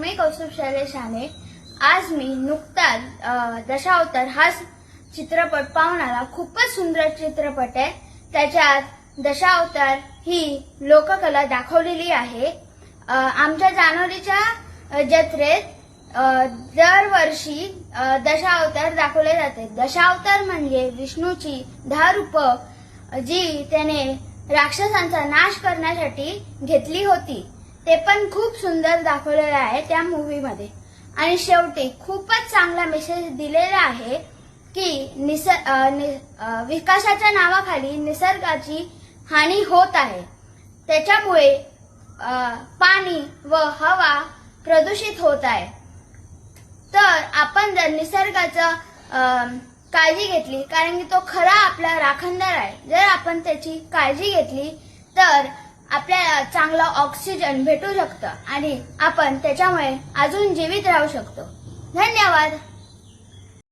मी कौस्तुभ शैलेश शाने आज मी नुकताच दशावतार हा चित्रपट पाहुणारा खूपच सुंदर चित्रपट आहे. त्याच्यात दशावतार ही लोककला दाखवलेली आहे. आमच्या जानोलीच्या जत्रेत दरवर्षी दशावतार दाखवले जाते. दशावतार म्हणजे विष्णूची दहा रूप जी त्याने राक्षसांचा नाश करण्यासाठी घेतली होती. ते पण खूप सुंदर दाखवलेलं आहे त्या मूवीमध्ये आणि शेवटी खूपच चांगला मेसेज दिलेला आहे की निस नि- विकासाच्या नावाखाली निसर्गाची हानी होत आहे. त्याच्यामुळे पाणी व हवा प्रदूषित होत आहे. तर आपण जर निसर्गाचं काळजी घेतली कारण की तो खरा आपला राखणदार आहे. जर आपण त्याची काळजी घेतली तर आपल्याला चांगला ऑक्सिजन भेटू शकतं आणि आपण त्याच्यामुळे अजून जीवित राहू शकतो. धन्यवाद.